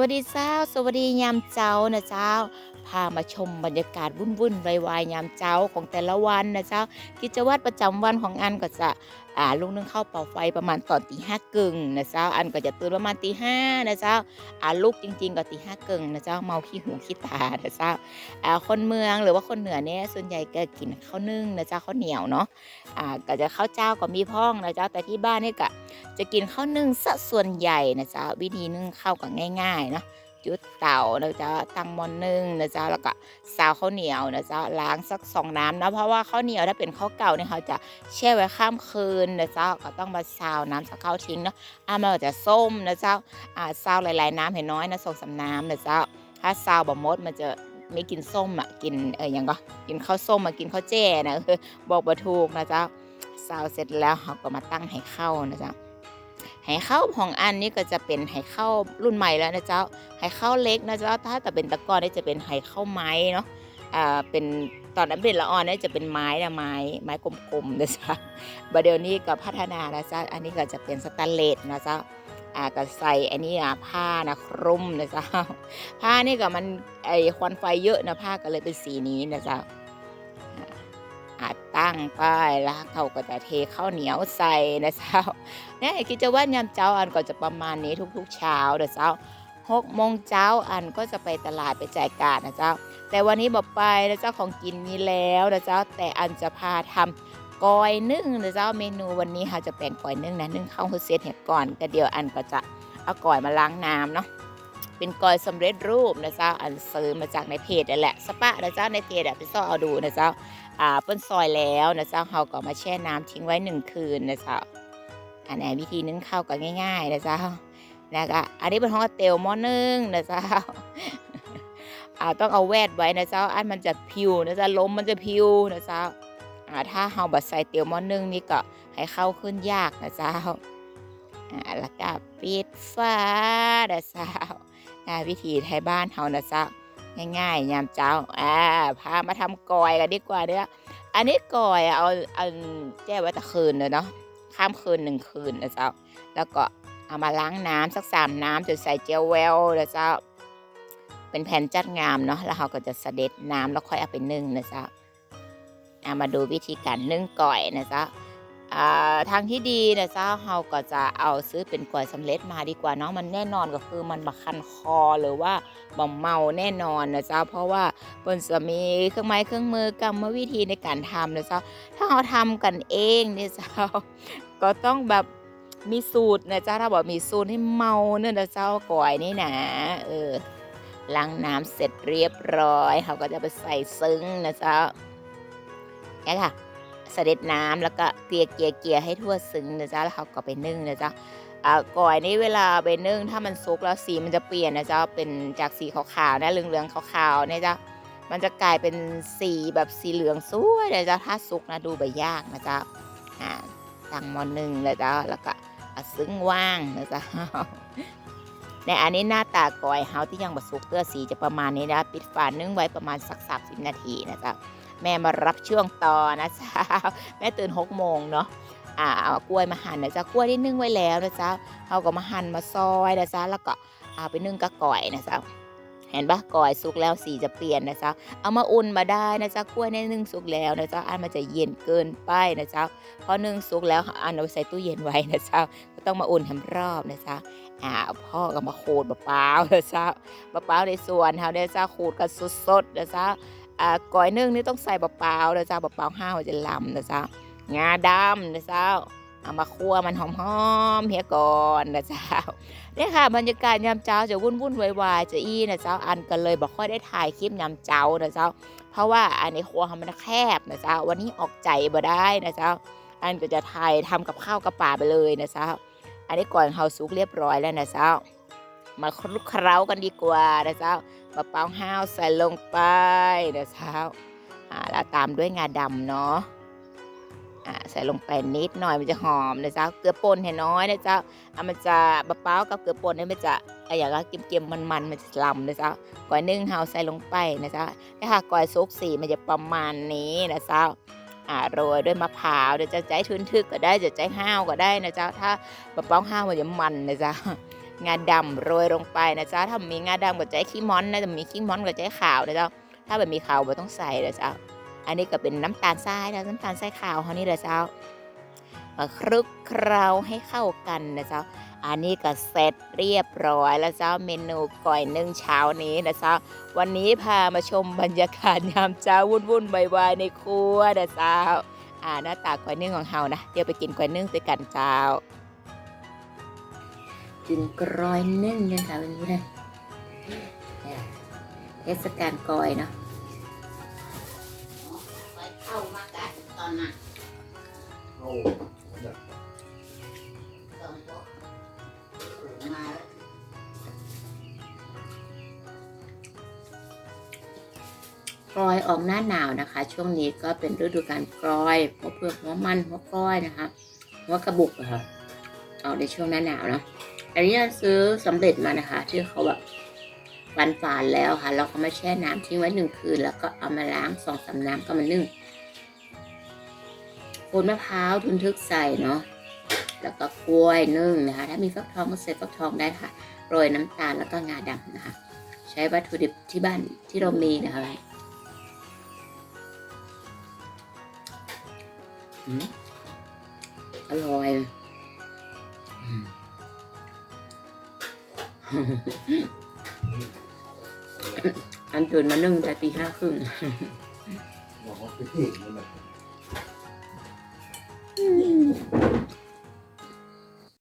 วัสดีเจ้า สวัสดียามเจ้านะเจ้า พามาชมบรรยากาศวุ่นวุ่นวายวายยามเจ้าของแต่ละวันนะเจ้า กิจวัตรประจำวันของอันก็จะ อ่าลุกนึ่งข้าวเป่าไฟประมาณตอนตีห้ากึ่งนะเจ้าอันก็จะตื่นประมาณตีห้านะเจ้าอ่าลูกจริง ๆ ก็ตีห้ากึ่งนะเจ้าเมาขี้หูขี้ตานะเจ้าอ่าคนเมืองหรือว่าคนเหนือเนี่ยส่วนใหญ่ก็กินข้าวนึ่งนะเจ้าข้าวเหนียวเนาะอ่าก็จะข้าวเจ้าก็มีพ่องนะเจ้าแต่ที่บ้านเนี่ยก็จะกินข้าวนึ่งซะส่วนใหญ่นะจ๊ะวิธีนึ่งข้าวก็ง่ายๆเนาะ จุดเตานะจ๊ะตั้งมอนนึ่งนะจ๊ะแล้วก็ซาวข้าวเหนียวนะจ๊ะล้างสักสองน้ำนะเพราะว่าข้าวเหนียวถ้าเป็นข้าวเก่าเนี่ยเขาจะแช่ไว้ข้ามคืนนะจ๊ะก็ต้องมาซาวน้ำสักข้าวทิ้งเนาะอ่ามันจะส้มนะจ๊ะอ่าซาวหลาย ๆ น้ำเห็นน้อยนะสองสาน้ำนะจ๊ะถ้าซาวบ่มดมันจะไม่กินส้มอะกินเออยังก็กินข้าวส้มมากินข้าวแจ้นะเออบอกบ่ถูกนะจ๊ะซาวเสร็จแล้วเขาก็มาตั้งให้เข้านะจ๊ะ ไหข้าของอันนี้ก็จะเป็นไหข้ารุ่นใหม่แล้วนะเจ้าไหข้าเล็กนะเจ้าถ้าแต่เป็นตะกอนนี่จะเป็นไหข้าไม้เนาะอ่าเป็นตอนนั้นเป็นละอ่อนนี่จะเป็นไม้นะไม้ไม้กลมๆนะจ๊ะบดเดี๋ยวนี้ก็พัฒนานะจ๊ะอันนี้ก็จะเป็นสแตนเลสนะจ้าอ่าก็ใส่อันนี้อะผ้านะคลุมนะจ้าผ้านี่ก็มันไอควันไฟเยอะนะผ้าก็เลยเป็นสีนี้นะจ้าอาจ ตั้งป้ายแล้วเขาก็จะเทข้าวเหนียวใส่นะเจ้าเนี่ยกิจวัตรยามเช้าอันก็จะประมาณนี้ทุกๆเช้าเด้อเจ้าหกโมงเช้าอันก็จะไปตลาดไปจ่ายการนะเจ้า แต่วันนี้บอกไปนะเจ้าของกินมีแล้วนะเจ้าแต่อันจะพาทำกอยนึ่งนะเจ้าเมนูวันนี้ค่ะจะแป่งกอยนึ่งนะนึ่งข้าวหุเซตเห็ดก่อนก็เดี๋ยวอันก็จะเอากอยมาล้างน้ำเนาะ เป็นกอยสำเร็จรูปนะเจ้าอันซื้อมาจากในเพจนั่นแหละสปะนะเจ้าในเพจอะไปซ่อเอาดูนะเจ้าอ่าเปิ้นซอยแล้วนะเจ้าเขาก็มาแช่น้ำทิ้งไว้หนึ่งคืนนะเจ้าอันนี้วิธีนึ่งข้าวก็ง่าย ๆนะเจ้านะก็อันนี้เป็นห้องเตลหม้อนึ่งนะเจ้าอ่าต้องเอาแวดไว้นะเจ้าอันมันจะพิวนะเจ้าลมมันจะพิวนะเจ้าอ่าถ้าเฮาบัดใส่เตลหม้อนึ่งนี่ก็ให้เข้าขึ้นยากนะเจ้าอ่าแล้วก็ปิดฟ้านะเจ้า่าวิธีไทยบ้านเฮานะจ้าง่ายๆยามเช้าอ่าพามาทำกอยกันดีกว่าเด้ออันนี้กอยเอาเอาแจ้ไว้แตะคืนเลยเนาะข้ามคืนหนึ่งคืนนะเจ้าแล้วก็เอามาล้างน้ำสักสามน้ำจนใส่เจลแววนะเจ้าเป็นแผ่นจัดงามเนาะแล้วเราก็จะเสด็จน้ำแล้วค่อยเอาไปนึ่งนะเจ้าอ่ามาดูวิธีการนึ่งก่อยนะเจ้า ทางที่ดีนะเจ้าเราก็จะเอาซื้อเป็นกล้วยสำเร็จมาดีกว่าเนาะมันแน่นอนก็คือมันบะคันคอหรือว่าบ่เมาแน่นอนนะเจ้าเพราะว่าบนจะมีเครื่องไม้เครื่องมือกรรมวิธีในการทำนะเจ้าถ้าเราทำกันเองเนี่ยเจ้าก็ต้องแบบมีสูตรนะเจ้าถ้าบอกมีสูตรให้เมาเนี่ยนะเจ้าก่อยนี่นะเออล้างน้ำเสร็จเรียบร้อยเขาก็จะไปใส่ซึ้งนะเจ้าเนี่ยค่ะ เสด็จน้ำแล้วก็เกลี่ยเกลี่ยเกลี่ยให้ทั่วซึ้งนะจ๊ะแล้วเขาก็ไปนึ่งนะจ๊ะก่อยนี่เวลาไปนึ่งถ้ามันสุกแล้วสีมันจะเปลี่ยนนะจ๊ะเป็นจากสีขาวๆนะเหลืองๆขาวๆเนี่ยจ๊ะมันจะกลายเป็นสีแบบสีเหลืองสวยนะจ๊ะถ้าสุกนะดูใบยากนะจ๊ะอ่าตั้งมอหนึ่งนะจ๊ะแล้วก็ซึ้งว่างนะจ๊ะในอันนี้หน้าตาก่อยเฮาที่ยังบสุกเตื้อสีจะประมาณนี้นะปิดฝานึ่งไว้ประมาณสักสามสิบนาทีนะจ๊ะ แม่มารับช่วงต่อนะจ๊ะแม่ตื่นหกโมงเนาะอ่าเอากล้วยมาหั่นนะจ๊ะกล้วยที่นึ่งไว้แล้วนะจ๊ะเขาก็มาหั่นมาซอยนะจ๊ะแล้วก็เอาไปนึ่งกระก่อยนะจ๊ะเห็นปะก่อยสุกแล้วสีจะเปลี่ยนนะจ๊ะเอามาอุ่นมาได้นะจ๊ะกล้วยในนึ่งสุกแล้วนะจ๊ะอันมันจะเย็นเกินไปนะจ๊ะพอนึ่งสุกแล้วอันเอาใส่ตู้เย็นไว้นะจ๊ะก็ต้องมาอุ่นทำรอบนะจ๊ะอ่าพ่อก็มาขูดมะพร้าวนะจ๊ะมะพร้าวในสวนเขาเนี่ยจ๊ะขูดกันสดๆนะจ๊ะอ่า ก้อยนึ่งนี่ต้องใส่เปล่าๆนะจ๊ะบะเปล่าห้าวจะลำนะจ๊ะงาดำนะจ๊ะเอามาคั่วมันหอมๆเฮียก่อนนะจ๊ะเนี่ยค่ะบรรยากาศยามเช้าจะวุ่นวุ่นๆวายๆจะอี้นะจ๊ะอันกันเลยบอกค่อยได้ถ่ายคลิปยามเช้านะจ๊ะเพราะว่าอันในครัวมันแคบนะจ๊ะวันนี้ออกใจบ่ได้นะจ๊ะอันก็จะถ่ายทำกับข้าวกับป่าไปเลยนะจ๊ะอันนี้ก่อนเฮาสุกเรียบร้อยแล้วนะจ๊ะ มาคลุกเคล้ากันดีกว่านะจ๊ะมะพร้าวห้าวใส่ลงไปนะเช้าอ่าแล้วตามด้วยงาดำเนาะอ่าใส่ลงไปนิดหน่อยมันจะหอมนะเจ้าเกลือป่นเห็นน้อยนะเจ้าอะมันจะมะพร้าวกับเกลือป่นเนี่ยมันจะอะอย่างก็เค็มๆมันๆมันจะลำนะเจ้าก้อยนึ่งเฮาใส่ลงไปนะเจ้าถ้ากก้อยซุกสีมันจะประมาณนี้นะเจ้าอ่าโรยด้วยมะพร้าวเดี๋ยวจะใจทุนทึกก็ได้จะใจห้าวก็ได้นะเจ้าถ้ามะพร้าวห้าวมันจะมันนะเจ้า งาดำโรยลงไปนะจ๊ะถ้ามีงาดำก็จะขี้ม้อนนะแต่มีขี้ม้อนก็จะขาวนะจ๊ะถ้าแบบมีขาวไม่ต้องใส่นะจ๊ะอันนี้ก็เป็นน้ำตาลทรายนะน้ำตาลทรายขาวเขานี่แหละเจ้ามาคลุกเคล้าให้เข้ากันนะเจ้า อันนี้ก็เสร็จเรียบร้อยแล้วเจ้าเมนูก่อยนึ่งเช้านี้นะเจ้า วันนี้พามาชมบรรยากาศยามเช้าวุ่นวายๆในครัวนะเจ้า อ่าหน้าตาก๋วยนึ่งของเฮานะ เดี๋ยวไปกินก๋วยนึ่งด้วยกันเจ้า กินกรอยนึ่งกันค่ะวันนี้นะเทศกาลกอยเนาะเข้ามากันตอนนั้นโอ้แบบตอนโตมาแล้วกรอยออกหน้าหนาวนะคะ ช่วงนี้ก็เป็นฤดูการกรอยหัวเปลือกหัวมันหัวกล้อยนะคะหัวกระบุกอะค่ะออกในช่วงหน้าหนาวเนาะ อันนี้เราซื้อสำเร็จมานะคะ ที่เขาแบบฟันฝานๆแล้วค่ะ เราก็มาแช่น้ำทิ้งไว้หนึ่งคืน แล้วก็เอามาล้างสองสามน้ำก็มานึ่งโคนมะพร้าวทุนทึกใส่เนาะแล้วก็กล้วยนึ่งนะคะ ถ้ามีฟักทองก็ใส่ฟักทองได้ค่ะโรยน้ำตาลแล้วก็งาดำนะคะ ใช้วัตถุดิบที่บ้านที่เรามีนะคะอืมอร่อย อืม อันตื่นมานึ่งแต่ตีห้าครึ่ง บอกว่าไปเพ่งมันแบบ